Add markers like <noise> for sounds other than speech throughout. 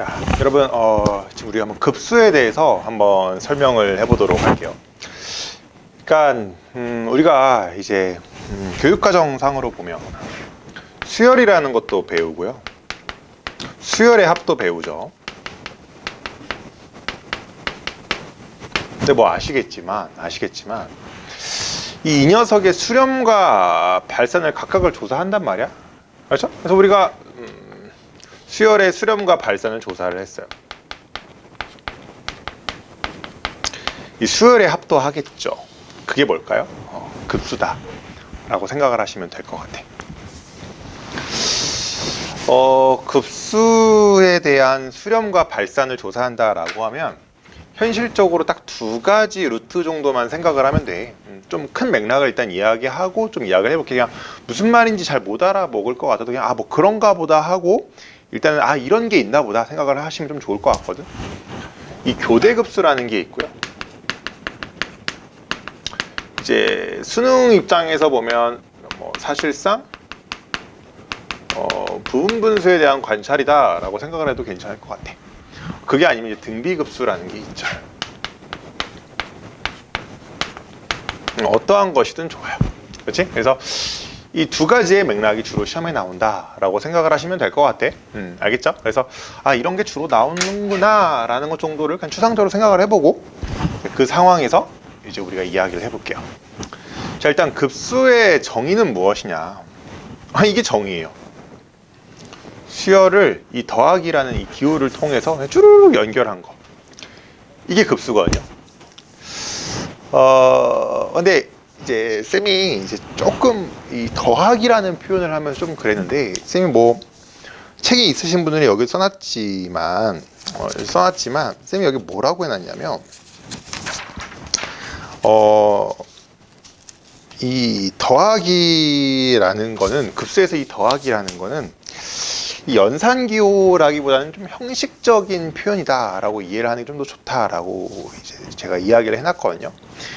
자, 여러분, 어, 지금 우리가 한번 급수에 대해서 한번 설명을 해보도록 할게요. 그러니까 음, 우리가 이제 음, 교육과정상으로 보면 수열이라는 것도 배우고요, 수열의 합도 배우죠. 근데 뭐 아시겠지만, 아시겠지만 이, 이 녀석의 수렴과 발산을 각각을 조사한단 말이야. 그렇죠? 그래서 우리가 음, 수열의 수렴과 발산을 조사를 했어요. 이 수열의 합도 하겠죠. 그게 뭘까요? 어, 급수다. 라고 생각을 하시면 될 것 같아. 어, 급수에 대한 수렴과 발산을 조사한다라고 하면 현실적으로 딱 두 가지 루트 정도만 생각을 하면 돼. 좀 큰 맥락을 일단 이야기하고 좀 이야기를 해볼게. 그냥 무슨 말인지 잘 못 알아먹을 것 같아도 그냥 아 뭐 그런가 보다 하고 일단은 아 이런 게 있나 보다 생각을 하시면 좀 좋을 것 같거든. 이 교대급수라는 게 있고요. 이제 수능 입장에서 보면 뭐 사실상 어, 부분 분수에 대한 관찰이다 라고 생각을 해도 괜찮을 것 같아. 그게 아니면 이제 등비급수라는 게 있죠. 음, 어떠한 것이든 좋아요. 그렇지? 그래서 이 두 가지의 맥락이 주로 시험에 나온다라고 생각을 하시면 될 것 같아. 음, 알겠죠? 그래서 아 이런 게 주로 나오는구나라는 것 정도를 그냥 추상적으로 생각을 해보고 그 상황에서 이제 우리가 이야기를 해볼게요. 자 일단 급수의 정의는 무엇이냐? 아 이게 정의예요. 수열을 이 더하기라는 이 기호를 통해서 쭈르륵 연결한 거. 이게 급수거든요. 어, 근데 이제 쌤이 이제 조금 이 더하기라는 표현을 하면 좀 그랬는데 쌤이 뭐 책이 있으신 분들이 여기 써놨지만 어, 써놨지만 쌤이 여기 뭐라고 해놨냐면 어. 이 더하기라는 거는 급수에서 이 더하기라는 거는 이 연산기호라기보다는 좀 형식적인 표현이다라고 이해를 하는 게 좀 더 좋다라고 이제 제가 이야기를 해놨거든요.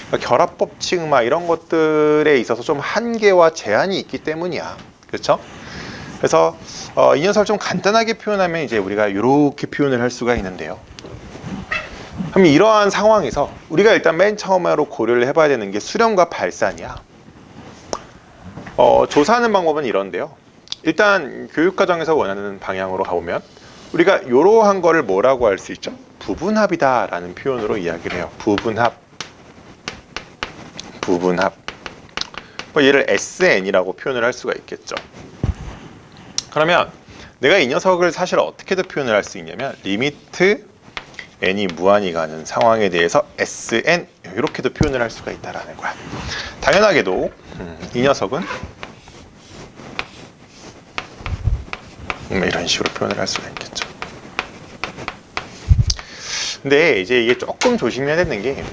그러니까 결합 법칙 막 이런 것들에 있어서 좀 한계와 제한이 있기 때문이야. 그렇죠? 그래서 어, 이 녀석을 좀 간단하게 표현하면 이제 우리가 이렇게 표현을 할 수가 있는데요. 그럼 이러한 상황에서 우리가 일단 맨 처음으로 고려를 해봐야 되는 게 수렴과 발산이야. 어, 조사하는 방법은 이런데요. 일단 교육과정에서 원하는 방향으로 가보면 우리가 이러한 거를 뭐라고 할 수 있죠? 부분합이다라는 표현으로 이야기를 해요. 부분합. 부분합. 뭐 얘를 SN이라고 표현을 할 수가 있겠죠. 그러면 내가 이 녀석을 사실 어떻게도 표현을 할 수 있냐면 리미트 n이 무한히 가는 상황에 대해서 SN 이렇게도 표현을 할 수가 있다라는 거야. 당연하게도 음, 이 녀석은 이런 식으로 표현을 할 수가 있겠죠. 근데 이제 이게 조금 조심해야 되는 게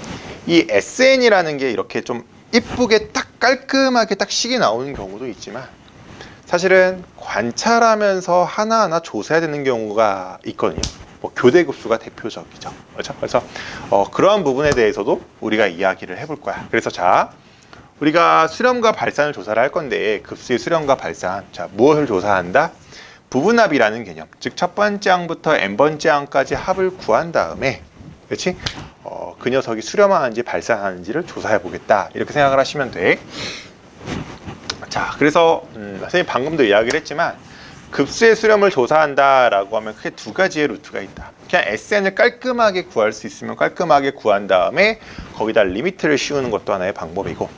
이 SN이라는 게 이렇게 좀 이쁘게 딱 깔끔하게 딱 식이 나오는 경우도 있지만 사실은 관찰하면서 하나하나 조사해야 되는 경우가 있거든요. 뭐 교대 급수가 대표적이죠. 그렇죠? 그래서 어, 그러한 부분에 대해서도 우리가 이야기를 해볼 거야. 그래서 자, 우리가 수렴과 발산을 조사를 할 건데 급수의 수렴과 발산, 자 무엇을 조사한다? 부분합이라는 개념, 즉 첫 번째 항부터 n 번째 항까지 합을 구한 다음에, 그렇지? 어, 그 녀석이 수렴하는지 발산하는지를 조사해 보겠다 이렇게 생각을 하시면 돼. 자, 그래서 음, 선생님 방금도 이야기를 했지만 급수의 수렴을 조사한다라고 하면 크게 두 가지의 루트가 있다. 그냥 SN을 깔끔하게 구할 수 있으면 깔끔하게 구한 다음에 거기다 리미트를 씌우는 것도 하나의 방법이고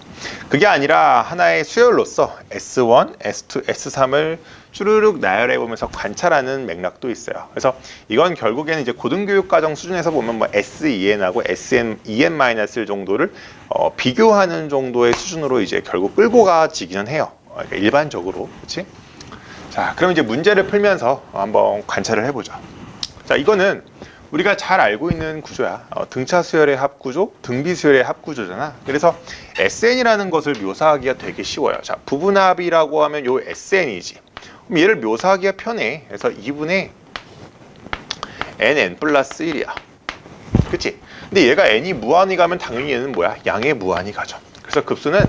그게 아니라 하나의 수열로서 S1, S2, S3을 쭈르륵 나열해 보면서 관찰하는 맥락도 있어요. 그래서 이건 결국에는 이제 고등교육 과정 수준에서 보면 뭐 SEN하고 SN, EN-1 정도를 어, 비교하는 정도의 수준으로 이제 결국 끌고 가지기는 해요. 어, 그러니까 일반적으로, 그렇지? 자, 그럼 이제 문제를 풀면서 한번 관찰을 해보죠. 자, 이거는 우리가 잘 알고 있는 구조야. 어, 등차 수열의 합구조, 등비 수열의 합구조잖아. 그래서 SN이라는 것을 묘사하기가 되게 쉬워요. 자, 부분합이라고 하면 요 SN이지. 그럼 얘를 묘사하기가 편해. 그래서 2분의 nn 플러스 1이야. 그치? 근데 얘가 n이 무한히 가면 당연히 얘는 뭐야? 양의 무한히 가죠. 그래서 급수는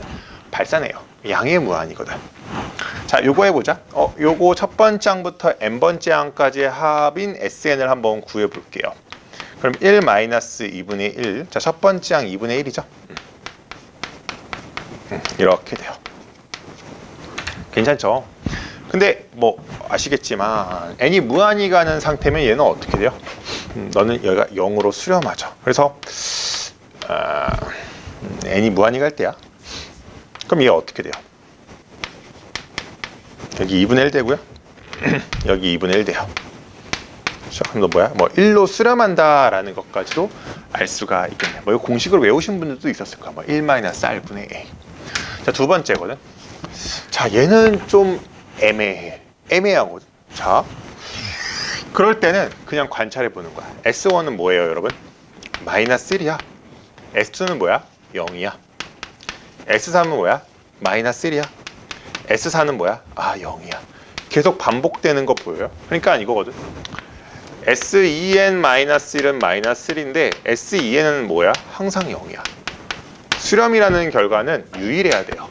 발산해요. 양의 무한이거든. 자, 요거 해보자. 어, 요거 첫 번째 항부터 n번째 항까지의 합인 SN을 한번 구해볼게요. 그럼 1 마이너스 2분의 1. 자, 첫 번째 항 2분의 1이죠. 이렇게 돼요. 괜찮죠? 근데 뭐 아시겠지만 n이 무한히 가는 상태면 얘는 어떻게 돼요? 음, 너는 여기가 0으로 수렴하죠. 그래서 아, 음, n이 무한히 갈 때야. 그럼 얘 어떻게 돼요? 여기 2분의 1 되고요. <clears throat> 여기 2분의 1 돼요. 그렇죠? 그럼 너 뭐야? 뭐 1로 수렴한다라는 것까지도 알 수가 있겠네. 뭐 이거 공식으로 외우신 분들도 있었을 거야. 뭐1 마이너스 r분의 a. 자, 두 번째거든. 자, 얘는 좀 애매해. 애매하거든. 자, 그럴 때는 그냥 관찰해 보는 거야. S1은 뭐예요, 여러분? 마이너스 1이야. S2는 뭐야? 0이야. S3은 뭐야? 마이너스 1이야. S4는 뭐야? 아, 0이야. 계속 반복되는 거 보여요? 그러니까 이거거든. SEN-1은 마이너스 1인데 SEN은 뭐야? 항상 0이야. 수렴이라는 결과는 유일해야 돼요.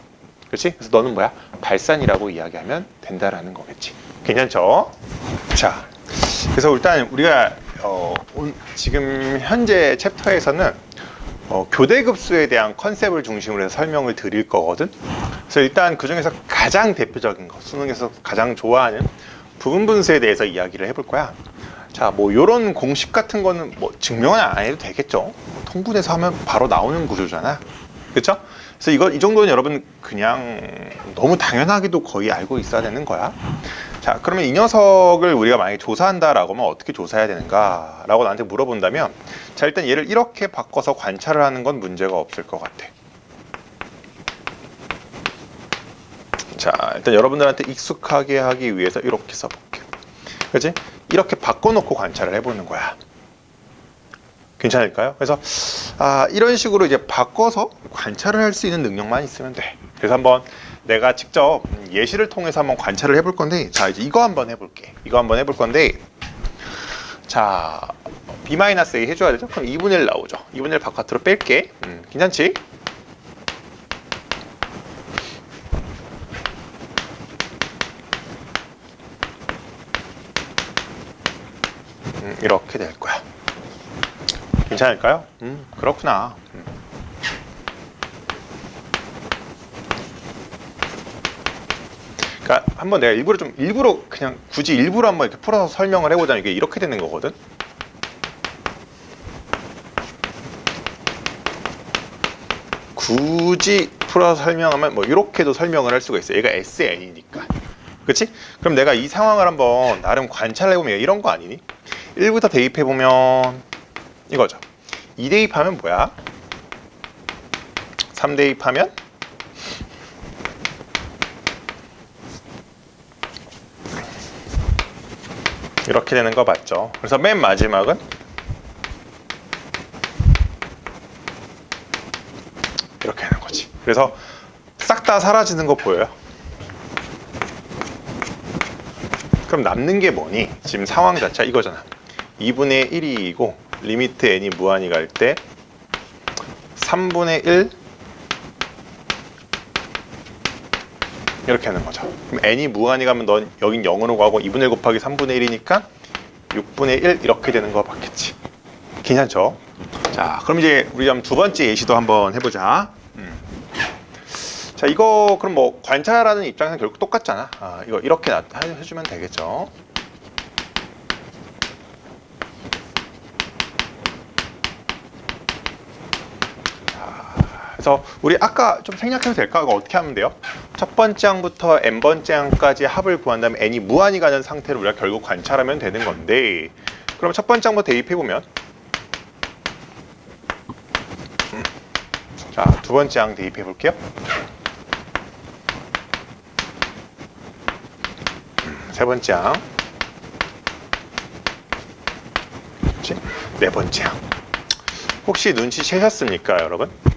그렇지? 그래서 너는 뭐야? 발산이라고 이야기하면 된다라는 거겠지. 괜찮죠? 자, 그래서 일단 우리가 어, 온- 지금 현재 챕터에서는 어, 교대급수에 대한 컨셉을 중심으로 해서 설명을 드릴 거거든. 그래서 일단 그 중에서 가장 대표적인 거, 수능에서 가장 좋아하는 부분 분수에 대해서 이야기를 해볼 거야. 자, 뭐 이런 공식 같은 거는 뭐 증명은 안 해도 되겠죠. 통분해서 하면 바로 나오는 구조잖아. 그렇죠? 그래서 이거 이 정도는 여러분 그냥 너무 당연하게도 거의 알고 있어야 되는 거야. 자, 그러면 이 녀석을 우리가 만약에 조사한다라고 하면 어떻게 조사해야 되는가라고 나한테 물어본다면 자, 일단 얘를 이렇게 바꿔서 관찰을 하는 건 문제가 없을 것 같아. 자, 일단 여러분들한테 익숙하게 하기 위해서 이렇게 써볼게. 그지? 이렇게 바꿔놓고 관찰을 해보는 거야. 괜찮을까요? 그래서 아, 이런 식으로 이제 바꿔서 관찰을 할 수 있는 능력만 있으면 돼. 그래서 한번 내가 직접 예시를 통해서 한번 관찰을 해볼 건데, 자 이제 이거 한번 해볼게. 이거 한번 해볼 건데, 자 b-a 해줘야 되죠? 그럼 2분의 1 나오죠. 2분의 1 바깥으로 뺄게. 음, 괜찮지? 음, 이렇게 될 거야. 괜찮을까요? 음, 그렇구나. 음. 그러니까 한번 내가 일부러 좀 일부러 그냥 굳이 일부러 한번 이렇게 풀어서 설명을 해보자면 이게 이렇게 되는 거거든. 굳이 풀어서 설명하면 뭐 이렇게도 설명을 할 수가 있어. 요 얘가 SN이니까. 그렇지? 그럼 내가 이 상황을 한번 나름 관찰해 보면 이런 거 아니니? 1부터 대입해 보면 이거죠. 2 대입하면 뭐야? 3 대입하면 이렇게 되는 거 맞죠? 그래서 맨 마지막은 이렇게 하는 거지. 그래서 싹 다 사라지는 거 보여요? 그럼 남는 게 뭐니? 지금 상황 자체가 이거잖아. 2분의 1이고 리미트 n이 무한히 갈 때 3분의 1 이렇게 하는 거죠. 그럼 n이 무한히 가면 넌 여긴 0으로 가고 2분의 1 곱하기 3분의 1이니까 6분의 1 이렇게 되는 거 맞겠지. 괜찮죠? 자, 그럼 이제 우리 두 번째 예시도 한번 해보자. 음. 자, 이거 그럼 뭐 관찰하는 입장에서 결국 똑같잖아. 아, 이거 이렇게 해주면 되겠죠. 그래서 우리 아까 좀 생략해도 될까? 이거 어떻게 하면 돼요? 첫 번째 항부터 n번째 항까지 합을 구한 다음에 n이 무한히 가는 상태를 우리가 결국 관찰하면 되는 건데 그럼 첫 번째 항부터 대입해 보면 자, 두 번째 항 대입해 볼게요. 음, 세 번째 항. 그렇지? 네 번째 항. 혹시 눈치채셨습니까, 여러분?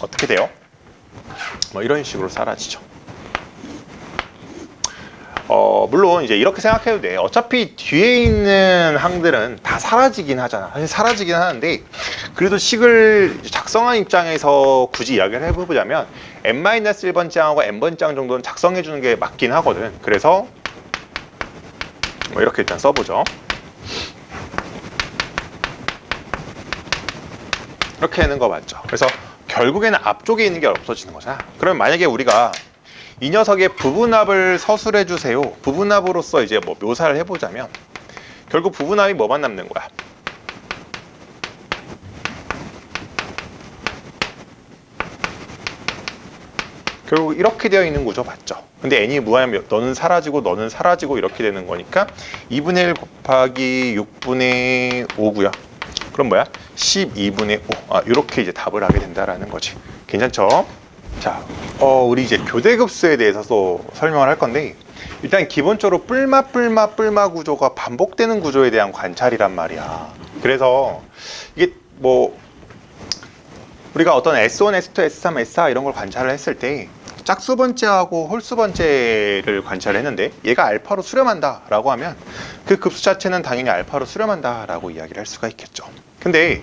어떻게 돼요? 뭐 이런 식으로 사라지죠. 어, 물론 이제 이렇게 생각해도 돼. 어차피 뒤에 있는 항들은 다 사라지긴 하잖아. 사실 사라지긴 하는데 그래도 식을 작성한 입장에서 굳이 이야기를 해보자면 n-1번째 항하고 n번째 항 정도는 작성해 주는 게 맞긴 하거든. 그래서 뭐 이렇게 일단 써보죠. 이렇게 하는 거 맞죠? 그래서 결국에는 앞쪽에 있는 게 없어지는 거잖아. 그러면 만약에 우리가 이 녀석의 부분합을 서술해 주세요. 부분합으로서 이제 뭐 묘사를 해보자면 결국 부분합이 뭐만 남는 거야? 결국 이렇게 되어 있는 구조 맞죠? 근데 n이 무한하면 너는 사라지고 너는 사라지고 이렇게 되는 거니까 2분의 1 곱하기 6분의 5고요. 그럼 뭐야? 12분의 5. 아, 이렇게 이제 답을 하게 된다라는 거지. 괜찮죠? 자, 어, 우리 이제 교대급수에 대해서도 설명을 할 건데 일단 기본적으로 뿔마 뿔마 뿔마 구조가 반복되는 구조에 대한 관찰이란 말이야. 그래서 이게 뭐 우리가 어떤 S1, S2, S3, S4 이런 걸 관찰을 했을 때 짝수 번째하고 홀수 번째를 관찰했는데 얘가 알파로 수렴한다라고 하면 그 급수 자체는 당연히 알파로 수렴한다라고 이야기를 할 수가 있겠죠. 근데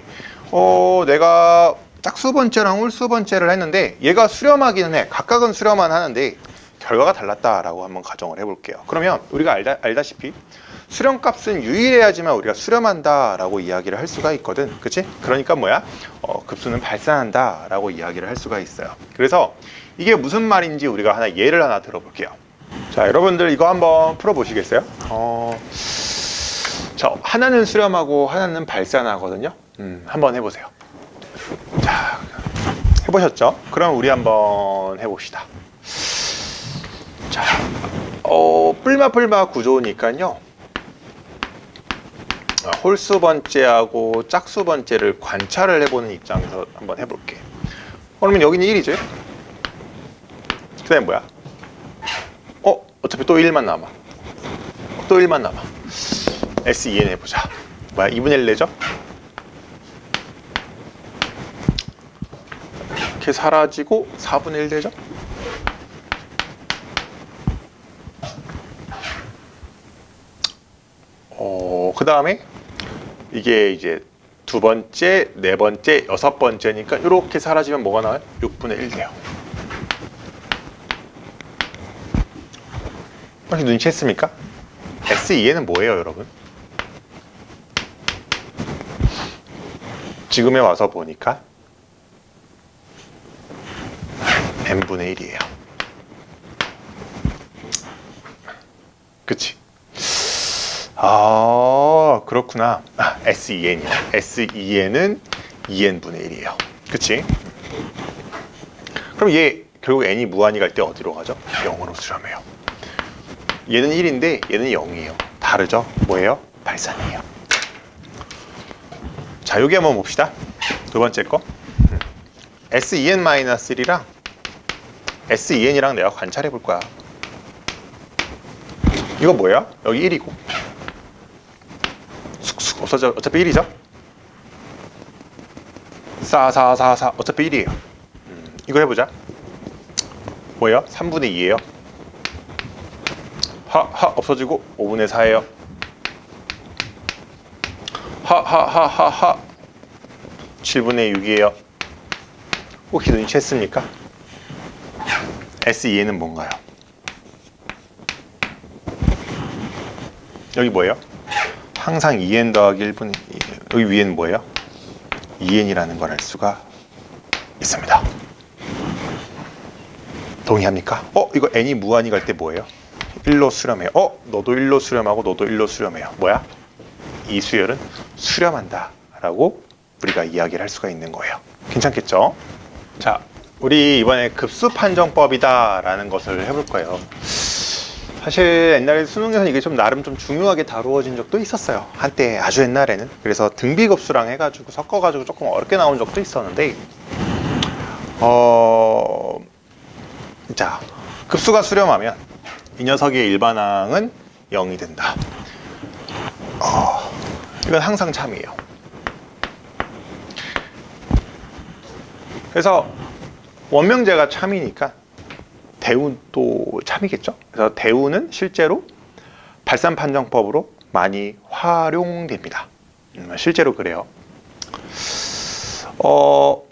어 내가 짝수 번째랑 홀수 번째를 했는데 얘가 수렴하기는 해. 각각은 수렴만 하는데 결과가 달랐다라고 한번 가정을 해볼게요. 그러면 우리가 알다, 알다시피 수렴값은 유일해야지만 우리가 수렴한다라고 이야기를 할 수가 있거든. 그치? 그러니까 뭐야? 어, 급수는 발산한다라고 이야기를 할 수가 있어요. 그래서 이게 무슨 말인지 우리가 하나 예를 하나 들어볼게요. 자, 여러분들 이거 한번 풀어보시겠어요? 어, 저 하나는 수렴하고 하나는 발산하거든요. 음, 한번 해보세요. 자, 해보셨죠? 그럼 우리 한번 해봅시다. 자, 어, 뿔마 뿔마 구조니까요. 아, 홀수 번째하고 짝수 번째를 관찰을 해보는 입장에서 한번 해볼게. 그러면 여기는 1이죠? 그 다음에 뭐야? 어? 어차피 또 1만 남아. 또 1만 남아. S2N 해보자. 뭐야? 2분의 1 내죠? 이렇게 사라지고 4분의 1 되죠? 어, 그 다음에 이게 이제 두 번째, 네 번째, 여섯 번째니까 이렇게 사라지면 뭐가 나와요? 6분의 1 돼요. 혹시 눈치챘습니까? S2에는 뭐예요, 여러분? 지금에 와서 보니까 n분의 1이에요. 그치? 아, 그렇구나. 아, S2n이요. S2n은 2n분의 1이에요. 그치? 그럼 얘 결국 n이 무한히 갈 때 어디로 가죠? 0으로 수렴해요. 얘는 1인데 얘는 0이에요. 다르죠? 뭐예요? 발산이에요. 자, 여기 한번 봅시다. 두 번째 거. S2n-1이랑 S2n이랑 내가 관찰해 볼 거야. 이거 뭐야? 여기 1이고. 쑥쑥 없어져. 어차피 1이죠? 4, 4, 4, 4. 어차피 1이에요. 음, 이거 해보자. 뭐예요? 3분의 2예요. 하, 하, 없어지고 5분의 4예요. 하, 하, 하, 하, 하. 7분의 6이에요. 혹시 눈치챘습니까? S2에는 뭔가요? 여기 뭐예요? 항상 2n 더하기 1분 여기 위에는 뭐예요? 2n이라는 걸 알 수가 있습니다. 동의합니까? 어? 이거 n이 무한히 갈 때 뭐예요? 1로 수렴해요. 어? 너도 1로 수렴하고 너도 1로 수렴해요. 뭐야? 이 수열은 수렴한다 라고 우리가 이야기를 할 수가 있는 거예요. 괜찮겠죠? 자, 우리 이번에 급수 판정법이다 라는 것을 해볼 거예요. 사실 옛날에 수능에서는 이게 좀 나름 좀 중요하게 다루어진 적도 있었어요. 한때 아주 옛날에는. 그래서 등비급수랑 해가지고 섞어가지고 조금 어렵게 나온 적도 있었는데, 어, 자, 급수가 수렴하면 이 녀석의 일반항은 0이 된다. 어, 이건 항상 참이에요. 그래서 원명제가 참이니까 대운도 참이겠죠. 그래서 대운은 실제로 발산 판정법으로 많이 활용됩니다. 음, 실제로 그래요. 어,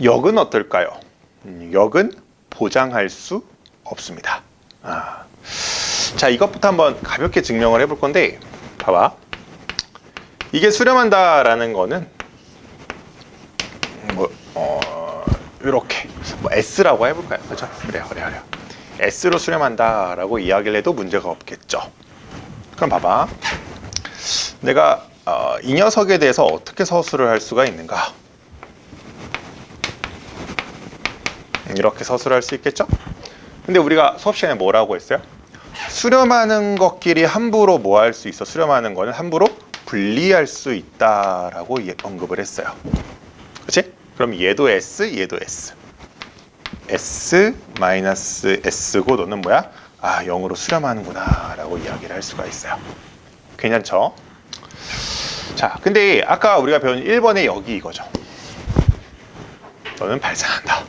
역은 어떨까요? 음, 역은 보장할 수 없습니다. 아. 자, 이것부터 한번 가볍게 증명을 해볼 건데, 봐봐. 이게 수렴한다라는 거는 뭐 어, 이렇게 뭐 S라고 해볼까요? 그렇죠? 그래요, 그래요, 그래요. S로 수렴한다라고 이야기를 해도 문제가 없겠죠. 그럼 봐봐. 내가 어, 이 녀석에 대해서 어떻게 서술을 할 수가 있는가? 이렇게 서술할 수 있겠죠? 근데 우리가 수업 시간에 뭐라고 했어요? 수렴하는 것끼리 함부로 뭐 할 수 있어? 수렴하는 거는 함부로 분리할 수 있다라고 예- 언급을 했어요. 그렇지? 그럼 얘도 S, 얘도 S. S 마이너스 S고 너는 뭐야? 아, 0으로 수렴하는구나 라고 이야기를 할 수가 있어요. 괜찮죠? 자, 근데 아까 우리가 배운 1번의 여기 이거죠. 너는 발산한다.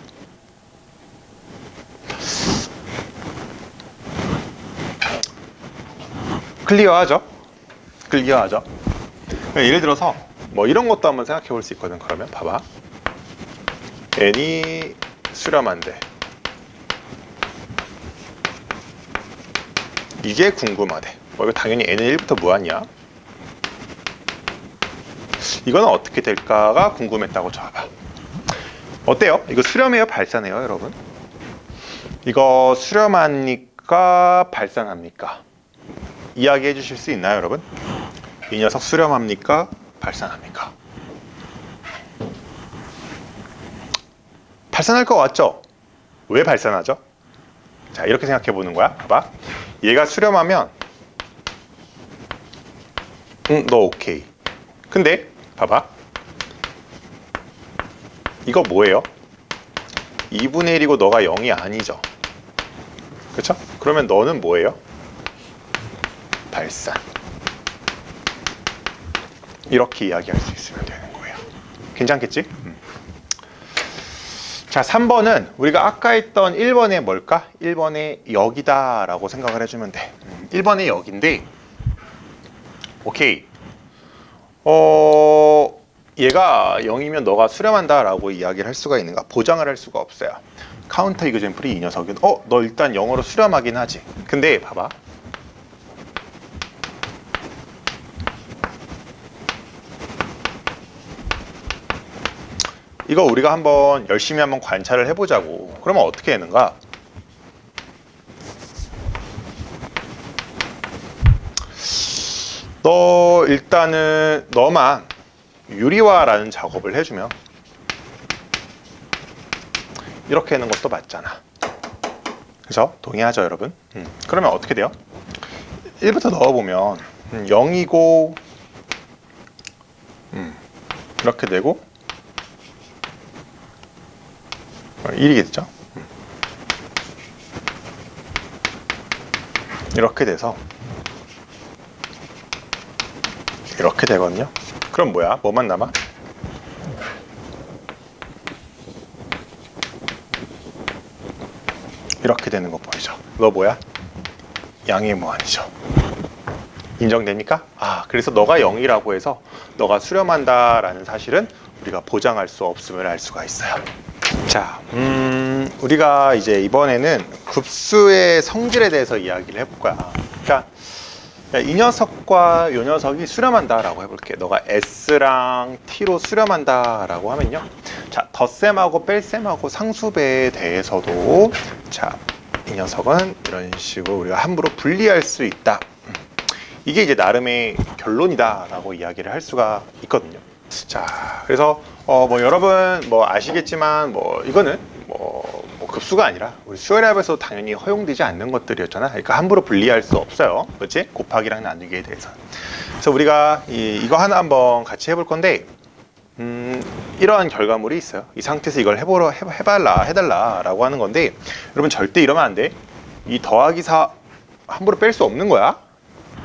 클리어하죠? 클리어하죠? 예를 들어서 뭐 이런 것도 한번 생각해 볼 수 있거든. 그러면 봐봐. n이 수렴한 데 이게 궁금하대. 뭐 이거 당연히 n은 1부터 무한이야. 이거는 어떻게 될까가 궁금했다고 쳐봐. 어때요? 이거 수렴해요? 발산해요, 여러분? 이거 수렴합니까? 발산합니까? 이야기해 주실 수 있나요, 여러분? 이 녀석 수렴합니까? 발산합니까? 발산할 것 같죠? 왜 발산하죠? 자, 이렇게 생각해 보는 거야. 봐봐. 얘가 수렴하면 응, 너 오케이. 근데 봐봐. 이거 뭐예요? 2분의 1이고 너가 0이 아니죠. 그렇죠? 그러면 너는 뭐예요? 발산. 이렇게 이야기할 수 있으면 되는 거예요. 괜찮겠지? 음. 자, 3번은 우리가 아까 했던 1번의 뭘까? 1번의 역이다라고 생각을 해주면 돼. 음, 1번의 역인데, 오케이. 어, 얘가 0이면 너가 수렴한다 라고 이야기를 할 수가 있는가? 보장을 할 수가 없어요. 카운터 이그젠플이 이 녀석은, 어, 너 일단 영어로 수렴하긴 하지. 근데 봐봐. 이거 우리가 한번 열심히 한번 관찰을 해보자고. 그러면 어떻게 되는가? 너 일단은 너만 유리화라는 작업을 해주면 이렇게 하는 것도 맞잖아. 그래서 동의하죠, 여러분? 음, 그러면 어떻게 돼요? 1부터 넣어보면 음, 0이고 음, 이렇게 되고 1이겠죠? 이렇게 돼서 이렇게 되거든요. 그럼 뭐야? 뭐만 남아? 이렇게 되는 거 보이죠? 너 뭐야? 양의 무한이죠. 인정됩니까? 아, 그래서 너가 0이라고 해서 너가 수렴한다라는 사실은 우리가 보장할 수 없음을 알 수가 있어요. 자, 음, 우리가 이제 이번에는 급수의 성질에 대해서 이야기를 해볼 거야. 그러니까 이 녀석과 이 녀석이 수렴한다라고 해볼게. 너가 S랑 T로 수렴한다라고 하면요. 자, 덧셈하고 뺄셈하고 상수배에 대해서도 자, 이 녀석은 이런 식으로 우리가 함부로 분리할 수 있다. 음, 이게 이제 나름의 결론이다라고 이야기를 할 수가 있거든요. 자, 그래서 어, 뭐 여러분 뭐 아시겠지만 뭐 이거는 뭐, 뭐 급수가 아니라 우리 수열합에서 당연히 허용되지 않는 것들이었잖아. 그러니까 함부로 분리할 수 없어요. 그렇지? 곱하기랑 나누기에 대해서. 그래서 우리가 이, 이거 하나 한번 같이 해볼 건데 음, 이러한 결과물이 있어요. 이 상태에서 이걸 해보러 해, 해달라 해달라라고 하는 건데 여러분 절대 이러면 안 돼. 이 더하기 사 함부로 뺄 수 없는 거야.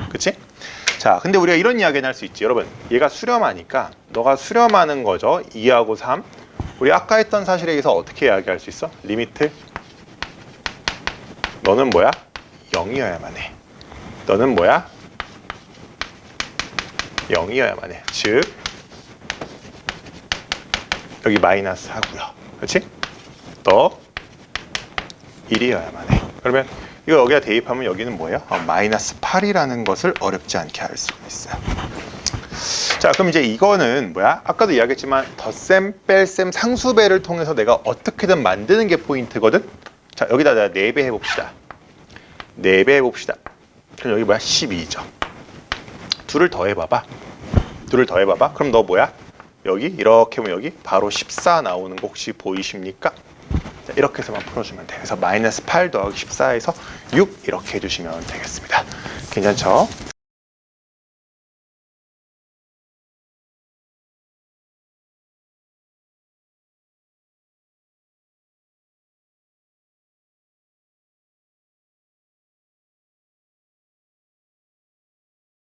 그렇지? 자, 근데 우리가 이런 이야기는 할 수 있지. 여러분, 얘가 수렴하니까 너가 수렴하는 거죠. 2하고 3. 우리 아까 했던 사실에 의해서 어떻게 이야기할 수 있어? 리미트 너는 뭐야? 0이어야만 해. 너는 뭐야? 0이어야만 해. 즉 여기 마이너스 하고요. 그렇지? 또 1이어야만 해. 그러면 이거 여기다 대입하면 여기는 뭐예요? 어, 마이너스 8이라는 것을 어렵지 않게 알 수가 있어요. 자, 그럼 이제 이거는 뭐야? 아까도 이야기했지만 덧셈, 뺄셈, 상수배를 통해서 내가 어떻게든 만드는 게 포인트거든. 자, 여기다 내가 4배 해봅시다. 4배 해봅시다. 그럼 여기 뭐야? 12죠. 둘을 더해봐봐. 둘을 더해봐봐. 그럼 너 뭐야? 여기 이렇게 하면 여기 바로 14 나오는 거 혹시 보이십니까? 자, 이렇게 해서만 풀어주면 돼. 그래서 마이너스 8 더하기 14에서 6 이렇게 해주시면 되겠습니다. 괜찮죠?